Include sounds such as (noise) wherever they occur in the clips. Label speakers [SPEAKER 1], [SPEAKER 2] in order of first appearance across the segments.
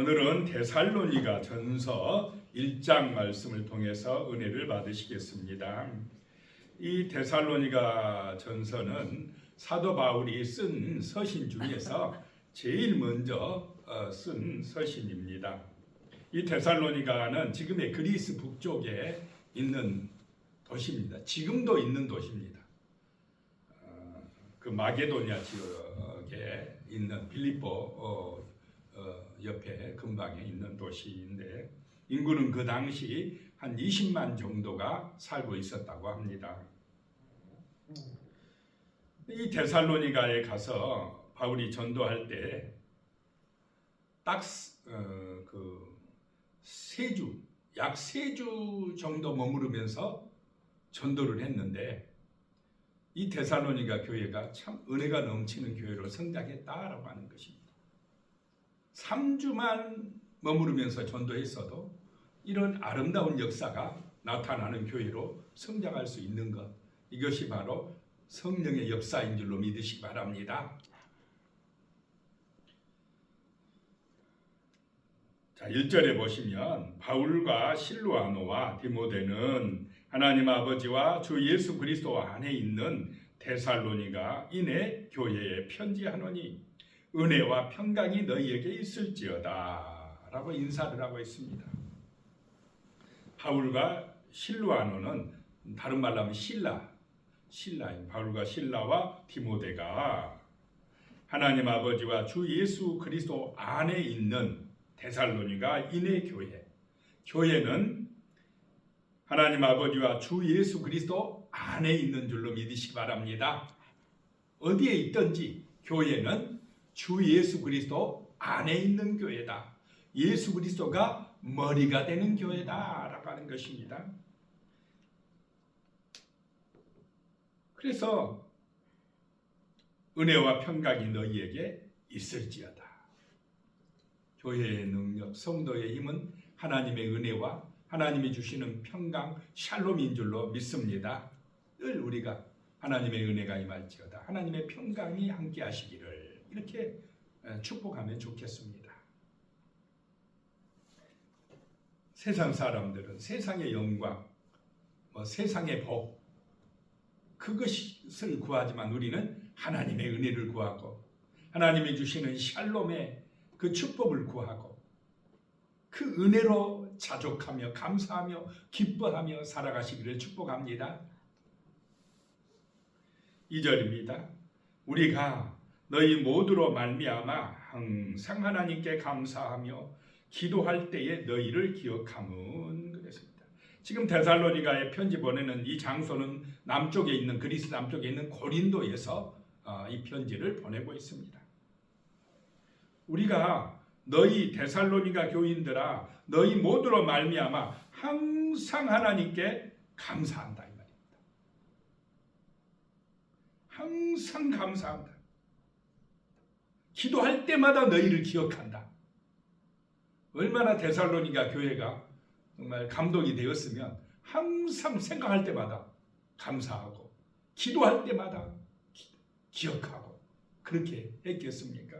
[SPEAKER 1] 오늘은 데살로니가 전서 1장 말씀을 통해서 은혜를 받으시겠습니다. 이 데살로니가 전서는 사도 바울이 쓴 서신 중에서 제일 먼저 어, 쓴 서신입니다. 이 데살로니가는 지금의 그리스 북쪽에 있는 도시입니다. 지금도 있는 도시입니다. 어, 그 마게도니아 지역에 있는 빌립보 어, 어, 옆에 근방에 있는 도시인데 인구는 그 당시 한 20만 정도가 살고 있었다고 합니다. 이 데살로니가에 가서 바울이 전도할 때딱그세 주, 약 세 주 정도 머무르면서 전도를 했는데 이 데살로니가 교회가 참 은혜가 넘치는 교회로 성장했다라고 하는 것입니다. 3주만 머무르면서 전도했어도 이런 아름다운 역사가 나타나는 교회로 성장할 수 있는 것 이것이 바로 성령의 역사인 줄로 믿으시기 바랍니다. 자, 1절에 보시면 바울과 실루아노와 디모데는 하나님 아버지와 주 예수 그리스도 안에 있는 데살로니가 인해 교회에 편지하노니 은혜와 평강이 너희에게 있을지어다 라고 인사를 하고 있습니다. 바울과 실루아노는 다른 말로 하면 신라, 신라인 바울과 신라와 디모데가 하나님 아버지와 주 예수 그리스도 안에 있는 데살로니가 인해 교회. 교회는 하나님 아버지와 주 예수 그리스도 안에 있는 줄로 믿으시기 바랍니다. 어디에 있든지 교회는 주 예수 그리스도 안에 있는 교회다. 예수 그리스도가 머리가 되는 교회다라고 하는 것입니다. 그래서 은혜와 평강이 너희에게 있을지어다. 교회의 능력, 성도의 힘은 하나님의 은혜와 하나님이 주시는 평강, 샬롬인 줄로 믿습니다. 늘 우리가 하나님의 은혜가 임할지어다. 하나님의 평강이 함께 하시기를 이렇게 축복하면 좋겠습니다. 세상 사람들은 세상의 영광, 뭐 세상의 복, 그것을 구하지만 우리는 하나님의 은혜를 구하고 하나님이 주시는 샬롬의 그 축복을 구하고 그 은혜로 자족하며 감사하며 기뻐하며 살아가시기를 축복합니다. 2절입니다. 우리가 너희 모두로 말미암아 항상 하나님께 감사하며 기도할 때에 너희를 기억함은 그랬습니다. 지금 데살로니가에 편지 보내는 이 장소는 남쪽에 있는 그리스 남쪽에 있는 고린도에서 어, 이 편지를 보내고 있습니다. 우리가 너희 데살로니가 교인들아 너희 모두로 말미암아 항상 하나님께 감사한다 이 말입니다. 항상 감사한다. 기도할 때마다 너희를 기억한다. 얼마나 데살로니가 교회가 정말 감동이 되었으면 항상 생각할 때마다 감사하고 기도할 때마다 기, 기억하고 그렇게 했겠습니까?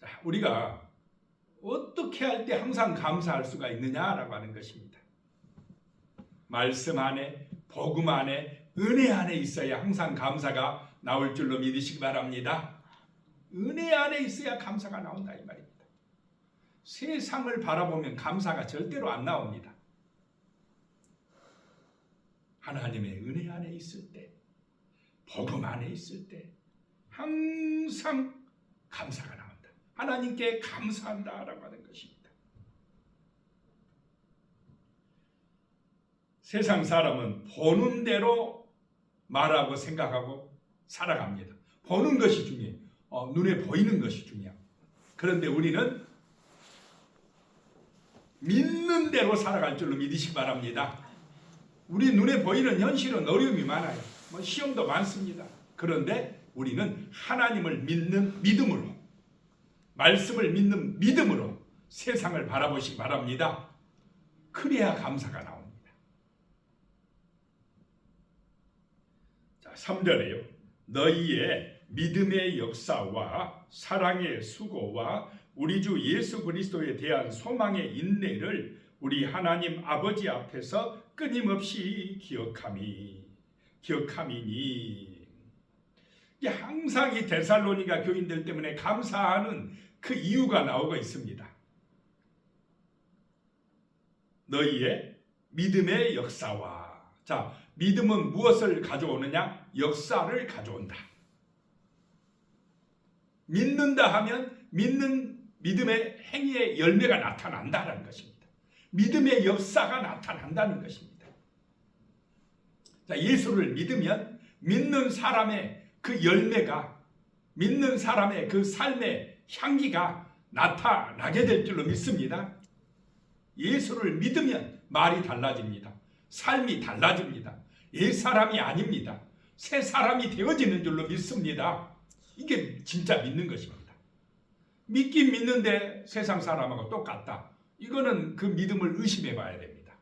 [SPEAKER 1] 자, 우리가 어떻게 할 때 항상 감사할 수가 있느냐라고 하는 것입니다. 말씀 안에, 복음 안에, 은혜 안에 있어야 항상 감사가 나올 줄로 믿으시기 바랍니다. 은혜 안에 있어야 감사가 나온다 이 말입니다. 세상을 바라보면 감사가 절대로 안 나옵니다. 하나님의 은혜 안에 있을 때, 복음 안에 있을 때 항상 감사가 나온다. 하나님께 감사한다라고 하는 것입니다. 세상 사람은 보는 대로 말하고 생각하고 살아갑니다. 보는 것이 중요해요. 어, 눈에 보이는 것이 중요합니다. 그런데 우리는 믿는 대로 살아갈 줄로 믿으시기 바랍니다. 우리 눈에 보이는 현실은 어려움이 많아요. 뭐 시험도 많습니다. 그런데 우리는 하나님을 믿는 믿음으로 말씀을 믿는 믿음으로 세상을 바라보시기 바랍니다. 그래야 감사가 나옵니다. 자, 3절에요. 너희의 믿음의 역사와 사랑의 수고와 우리 주 예수 그리스도에 대한 소망의 인내를 우리 하나님 아버지 앞에서 끊임없이 기억함이 기억함이니 항상 이 데살로니가 교인들 때문에 감사하는 그 이유가 나오고 있습니다. 너희의 믿음의 역사와 자 믿음은 무엇을 가져오느냐 역사를 가져온다. 믿는다 하면 믿는 믿음의 행위의 열매가 나타난다는 것입니다. 믿음의 역사가 나타난다는 것입니다. 자, 예수를 믿으면 믿는 사람의 그 열매가 믿는 사람의 그 삶의 향기가 나타나게 될 줄로 믿습니다. 예수를 믿으면 말이 달라집니다. 삶이 달라집니다. 옛 사람이 아닙니다. 새 사람이 되어지는 줄로 믿습니다. 이게 진짜 믿는 것입니다. 믿긴 믿는데 세상 사람하고 똑같다. 이거는 그 믿음을 의심해 봐야 됩니다.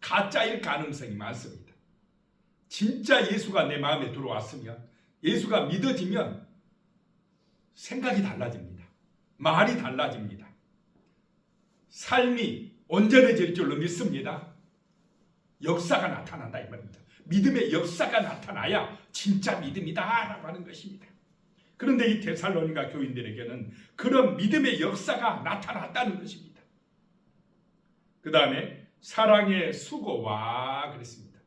[SPEAKER 1] 가짜일 가능성이 많습니다. 진짜 예수가 내 마음에 들어왔으면 예수가 믿어지면 생각이 달라집니다. 말이 달라집니다. 삶이 온전해질 줄로 믿습니다. 역사가 나타난다 이 말입니다. 믿음의 역사가 나타나야 진짜 믿음이다라고 하는 것입니다. 그런데 이 데살로니가 교인들에게는 그런 믿음의 역사가 나타났다는 것입니다. 그 다음에 사랑의 수고와 그랬습니다.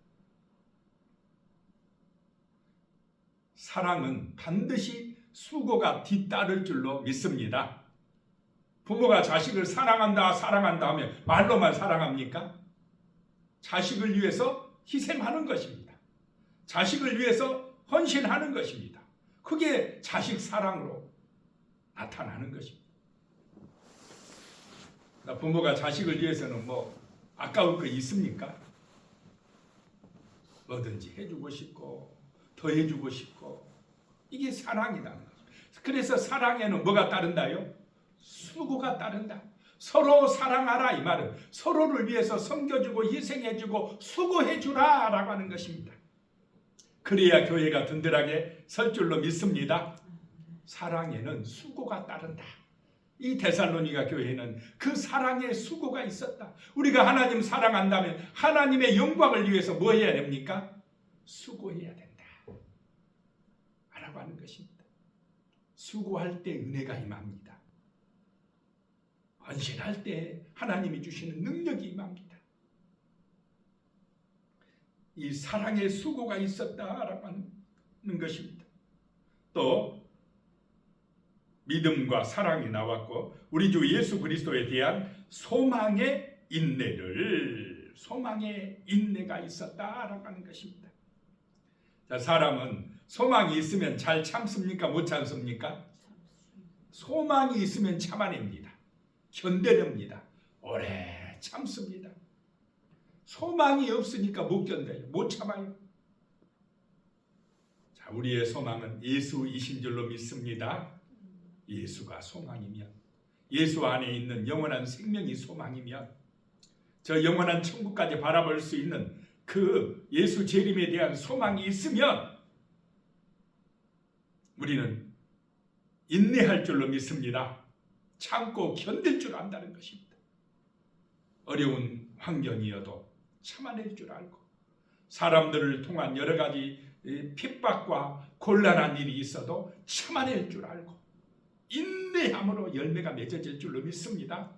[SPEAKER 1] 사랑은 반드시 수고가 뒤따를 줄로 믿습니다. 부모가 자식을 사랑한다, 사랑한다 하면 말로만 사랑합니까? 자식을 위해서 희생하는 것입니다. 자식을 위해서 헌신하는 것입니다. 그게 자식 사랑으로 나타나는 것입니다. 그러니까 부모가 자식을 위해서는 뭐 아까울 거 있습니까? 뭐든지 해주고 싶고 더 해주고 싶고 이게 거죠. 그래서 사랑에는 뭐가 따른다요? 수고가 따른다. 서로 사랑하라 이 말은 서로를 위해서 섬겨주고 희생해주고 수고해주라 라고 하는 것입니다. 그래야 교회가 든든하게 설 줄로 믿습니다. 사랑에는 수고가 따른다. 이 데살로니가 교회는 그 사랑의 수고가 있었다. 우리가 하나님 사랑한다면 하나님의 영광을 위해서 뭐 해야 됩니까? 수고해야 된다. 라고 하는 것입니다. 수고할 때 은혜가 임합니다. 헌신할 때 하나님이 주시는 능력이 임합니다. 이 사랑의 수고가 있었다라고 하는 것입니다. 또 믿음과 사랑이 나왔고 우리 주 예수 그리스도에 대한 소망의 인내를 소망의 인내가 있었다라고 하는 것입니다. 자, 사람은 소망이 있으면 잘 참습니까? 못 참습니까? 소망이 있으면 참아냅니다. 견뎌냅니다. 오래 참습니다. 소망이 없으니까 못 견뎌요. 못 참아요. 자, 우리의 소망은 예수이신 줄로 믿습니다. 예수가 소망이면 예수 안에 있는 영원한 생명이 소망이면 저 영원한 천국까지 바라볼 수 있는 그 예수 재림에 대한 소망이 있으면 우리는 인내할 줄로 믿습니다. 참고 견딜 줄 안다는 것입니다. 어려운 환경이어도 참아낼 줄 알고 사람들을 통한 여러 가지 핍박과 곤란한 일이 있어도 참아낼 줄 알고 인내함으로 열매가 맺어질 줄로 믿습니다.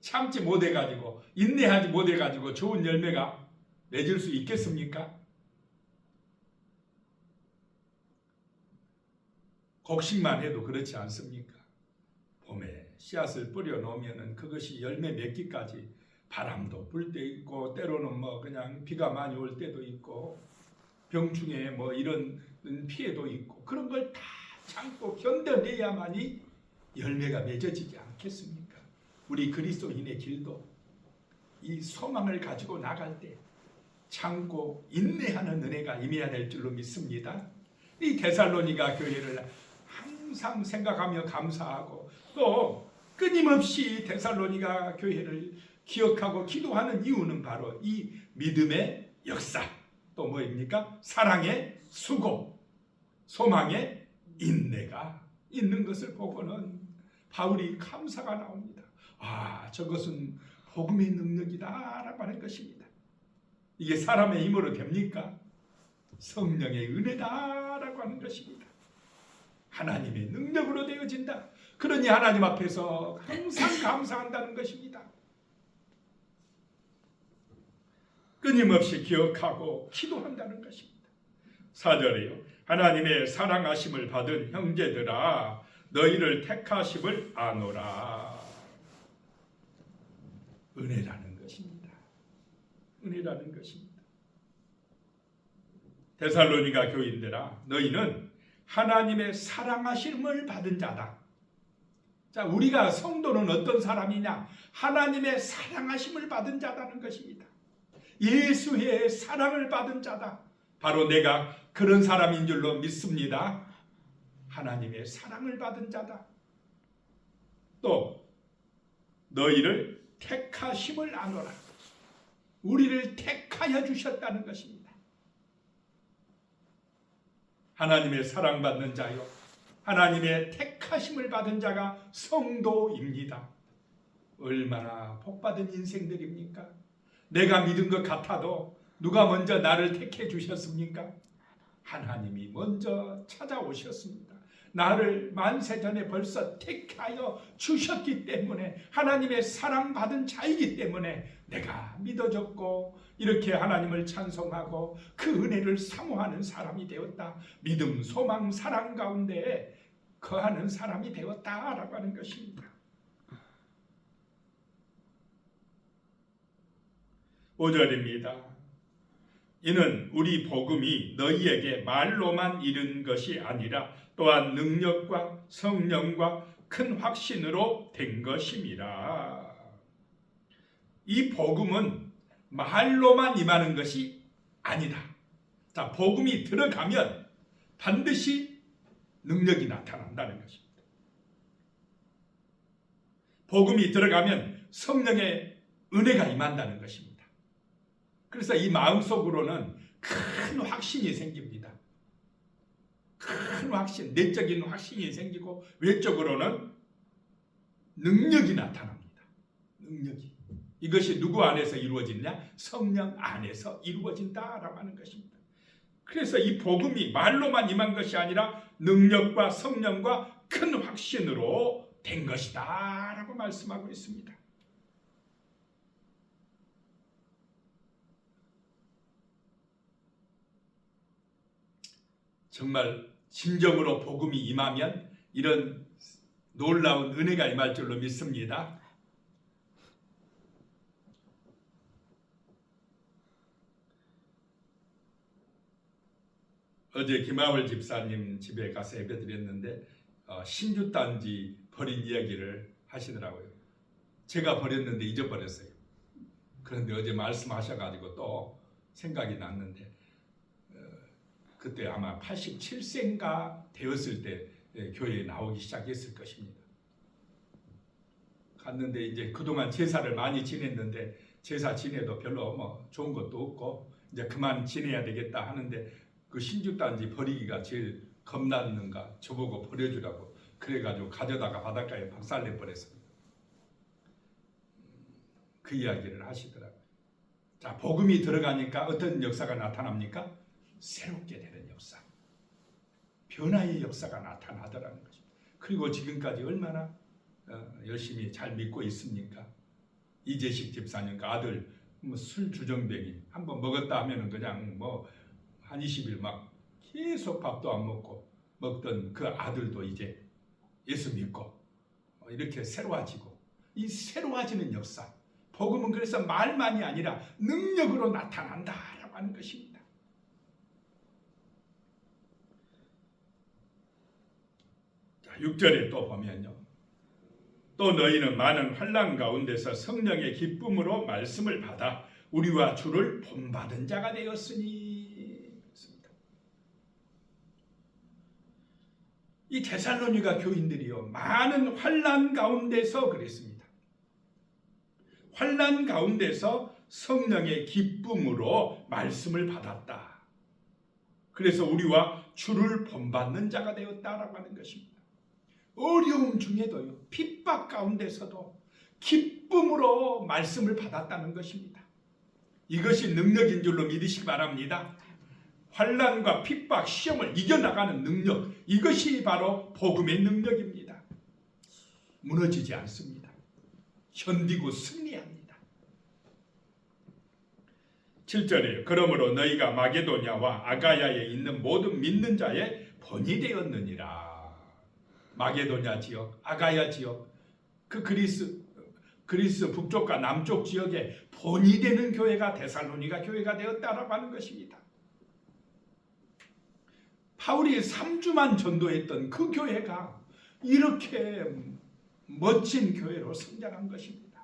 [SPEAKER 1] 참지 못해 가지고 인내하지 못해 가지고 좋은 열매가 맺을 수 있겠습니까? 곡식만 해도 그렇지 않습니까? 씨앗을 뿌려 놓으면은 그것이 열매 맺기까지 바람도 불 때 있고 때로는 뭐 그냥 비가 많이 올 때도 있고 병충해 뭐 이런 피해도 있고 그런 걸 다 참고 견뎌내야만이 열매가 맺어지지 않겠습니까? 우리 그리스도인의 길도 이 소망을 가지고 나갈 때 참고 인내하는 은혜가 임해야 될 줄로 믿습니다. 이 데살로니가 교회를 항상 생각하며 감사하고 또 끊임없이 데살로니가 교회를 기억하고 기도하는 이유는 바로 이 믿음의 역사 또 뭐입니까? 사랑의 수고, 소망의 인내가 있는 것을 보고는 바울이 감사가 나옵니다. 아, 저것은 복음의 능력이다 라고 하는 것입니다. 이게 사람의 힘으로 됩니까? 성령의 은혜다 라고 하는 것입니다. 하나님의 능력으로 되어진다. 그러니 하나님 앞에서 항상 감사한다는 것입니다. 끊임없이 기억하고 기도한다는 것입니다. 4절에요. 하나님의 사랑하심을 받은 형제들아 너희를 택하심을 아노라. 은혜라는 것입니다. 은혜라는 것입니다. 데살로니가 교인들아 너희는 하나님의 사랑하심을 받은 자다. 자, 우리가 성도는 어떤 사람이냐? 하나님의 사랑하심을 받은 자라는 것입니다. 예수의 사랑을 받은 자다. 바로 내가 그런 사람인 줄로 믿습니다. 하나님의 사랑을 받은 자다. 또 너희를 택하심을 아노라. 우리를 택하여 주셨다는 것입니다. 하나님의 사랑받는 자요. 하나님의 택하심을 받은 자가 성도입니다. 얼마나 복받은 인생들입니까? 내가 믿은 것 같아도 누가 먼저 나를 택해 주셨습니까? 하나님이 먼저 찾아오셨습니다. 나를 만세 전에 벌써 택하여 주셨기 때문에 하나님의 사랑받은 자이기 때문에 내가 믿어졌고 이렇게 하나님을 찬송하고 그 은혜를 사모하는 사람이 되었다. 믿음, 소망, 사랑 가운데 거하는 사람이 되었다라고 하는 것입니다. 5절입니다. 이는 우리 복음이 너희에게 말로만 이른 것이 아니라 또한 능력과 성령과 큰 확신으로 된 것임이라. 이 복음은 말로만 임하는 것이 아니다. 자, 복음이 들어가면 반드시 능력이 나타난다는 것입니다. 복음이 들어가면 성령의 은혜가 임한다는 것입니다. 그래서 이 마음속으로는 큰 확신이 생깁니다. 큰 확신, 내적인 확신이 생기고 외적으로는 능력이 나타납니다. 능력이. 이것이 누구 안에서 이루어지냐? 성령 안에서 이루어진다라고 하는 것입니다. 그래서 이 복음이 말로만 임한 것이 아니라 능력과 성령과 큰 확신으로 된 것이다 라고 말씀하고 있습니다. 정말 진정으로 복음이 임하면 이런 놀라운 은혜가 임할 줄로 믿습니다. 어제 김하월 집사님 집에 가서 예배드렸는데 어, 신주단지 버린 이야기를 하시더라고요. 제가 버렸는데 잊어버렸어요. 그런데 어제 말씀하셔가지고 또 생각이 났는데 어, 그때 아마 87세인가 되었을 때 예, 교회에 나오기 시작했을 것입니다. 갔는데 이제 그동안 제사를 많이 지냈는데 제사 지내도 별로 뭐 좋은 것도 없고 이제 그만 지내야 되겠다 하는데 그 신주단지 버리기가 제일 겁났는가 저보고 버려주라고 그래가지고 가져다가 바닷가에 박살내 버렸습니다. 그 이야기를 하시더라고요. 자 복음이 들어가니까 어떤 역사가 나타납니까? 새롭게 되는 역사, 변화의 역사가 나타나더라는 것입니다. 그리고 지금까지 얼마나 어, 열심히 잘 믿고 있습니까? 이재식 집사님과 아들 뭐 술 주정뱅이 한번 먹었다 하면은 그냥 뭐 한 20일 막 계속 밥도 안 먹고 먹던 그 아들도 이제 예수 믿고 어, 이렇게 새로워지고 이 새로워지는 역사 복음은 그래서 말만이 아니라 능력으로 나타난다라고 하는 것입니다. 자, 6절에 또 보면요. 또 너희는 많은 환란 가운데서 성령의 기쁨으로 말씀을 받아 우리와 주를 본받은 자가 되었으니 그렇습니다. 이 데살로니가 교인들이요 많은 환란 가운데서 그랬습니다. 환란 가운데서 성령의 기쁨으로 말씀을 받았다. 그래서 우리와 주를 본받는 자가 되었다라고 하는 것입니다. 어려움 중에도요 핍박 가운데서도 기쁨으로 말씀을 받았다는 것입니다. 이것이 능력인 줄로 믿으시기 바랍니다. 환란과 핍박, 시험을 이겨나가는 능력 이것이 바로 복음의 능력입니다. 무너지지 않습니다. 견디고 승리합니다. 7절이에요. 그러므로 너희가 마게도냐와 아가야에 있는 모든 믿는 자의 본이 되었느니라. 마게도냐 지역, 아가야 지역, 그 그리스 그리스 북쪽과 남쪽 지역에 본이 되는 교회가 데살로니가 교회가 되었다라고 하는 것입니다. 바울이 3주만 전도했던 그 교회가 이렇게 멋진 교회로 성장한 것입니다.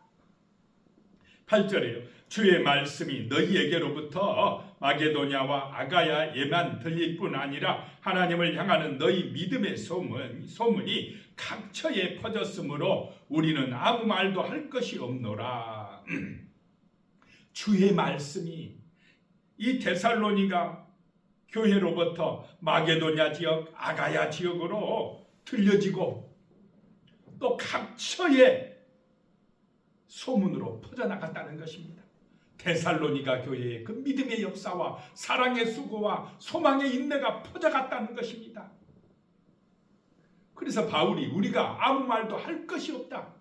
[SPEAKER 1] 8절이에요. 주의 말씀이 너희에게로부터 마게도냐와 아가야에만 들릴 뿐 아니라 하나님을 향하는 너희 믿음의 소문, 소문이 각처에 퍼졌으므로 우리는 아무 말도 할 것이 없노라. (clears throat) 주의 말씀이 이 데살로니가 교회로부터 마게도냐 지역, 아가야 지역으로 들려지고 또 각처에 소문으로 퍼져나갔다는 것입니다. 데살로니가 교회의 그 믿음의 역사와 사랑의 수고와 소망의 인내가 퍼져갔다는 것입니다. 그래서 바울이 우리가 아무 말도 할 것이 없다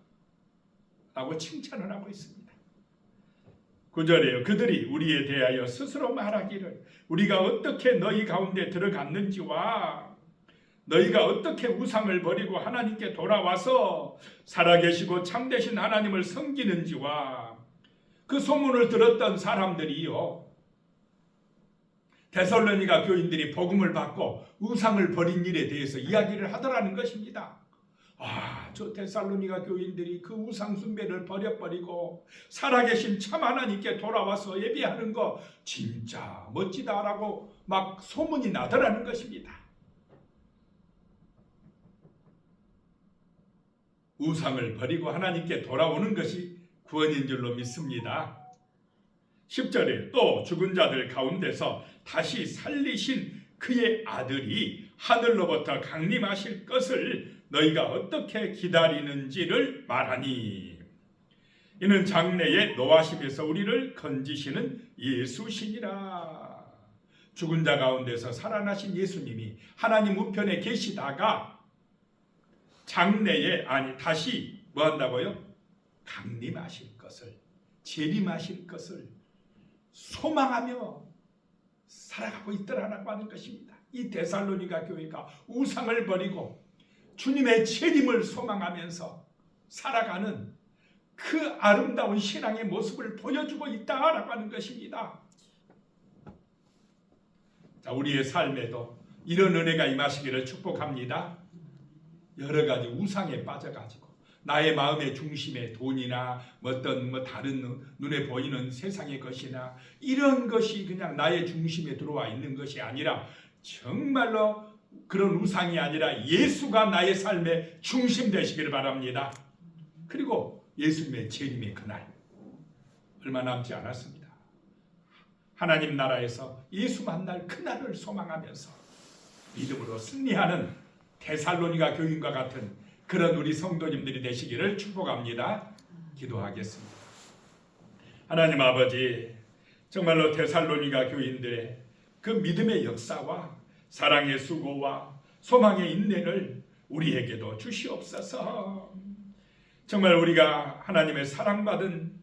[SPEAKER 1] 라고 칭찬을 하고 있습니다. 구절이에요. 그들이 우리에 대하여 스스로 말하기를 우리가 어떻게 너희 가운데 들어갔는지와 너희가 어떻게 우상을 버리고 하나님께 돌아와서 살아계시고 참되신 하나님을 섬기는지와 그 소문을 들었던 사람들이요. 데살로니가 교인들이 복음을 받고 우상을 버린 일에 대해서 이야기를 하더라는 것입니다. 아, 저 데살로니가 교인들이 그 우상 숭배를 버려버리고 살아계신 참 하나님께 돌아와서 예배하는 거 진짜 멋지다라고 막 소문이 나더라는 것입니다. 우상을 버리고 하나님께 돌아오는 것이 구원인 줄로 믿습니다. 10절에 또 죽은 자들 가운데서 다시 살리신 그의 아들이 하늘로부터 강림하실 것을 너희가 어떻게 기다리는지를 말하니 이는 장래의 노하심에서 우리를 건지시는 예수시니라 죽은 자 가운데서 살아나신 예수님이 하나님 우편에 계시다가 장래에 아니 다시 뭐 한다고요? 강림하실 것을 재림하실 것을 소망하며 살아가고 있더라라고 하는 것입니다. 이 데살로니가 교회가 우상을 버리고 주님의 재림을 소망하면서 살아가는 그 아름다운 신앙의 모습을 보여주고 있다라고 하는 것입니다. 자, 우리의 삶에도 이런 은혜가 임하시기를 축복합니다. 여러 가지 우상에 빠져가지고 나의 마음의 중심에 돈이나 어떤 뭐 다른 눈에 보이는 세상의 것이나 이런 것이 그냥 나의 중심에 들어와 있는 것이 아니라 정말로 그런 우상이 아니라 예수가 나의 삶의 중심 되시기를 바랍니다. 그리고 예수님의 재림의 그날 얼마 남지 않았습니다. 하나님 나라에서 예수 만날 그날을 소망하면서 믿음으로 승리하는 데살로니가 교인과 같은 그런 우리 성도님들이 되시기를 축복합니다. 기도하겠습니다. 하나님 아버지 정말로 데살로니가 교인들의 그 믿음의 역사와 사랑의 수고와 소망의 인내를 우리에게도 주시옵소서. 정말 우리가 하나님의 사랑받은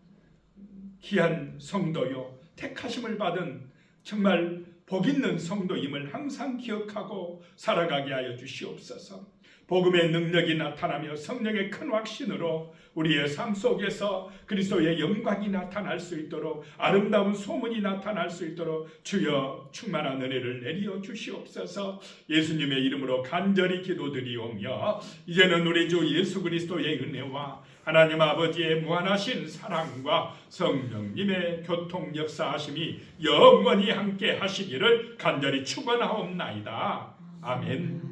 [SPEAKER 1] 귀한 성도요 택하심을 받은 정말 복 있는 성도임을 항상 기억하고 살아가게 하여 주시옵소서. 복음의 능력이 나타나며 성령의 큰 확신으로 우리의 삶 속에서 그리스도의 영광이 나타날 수 있도록 아름다운 소문이 나타날 수 있도록 주여 충만한 은혜를 내리어 주시옵소서 예수님의 이름으로 간절히 기도드리오며 이제는 우리 주 예수 그리스도의 은혜와 하나님 아버지의 무한하신 사랑과 성령님의 교통 역사하심이 영원히 함께 하시기를 간절히 축원하옵나이다. 아멘.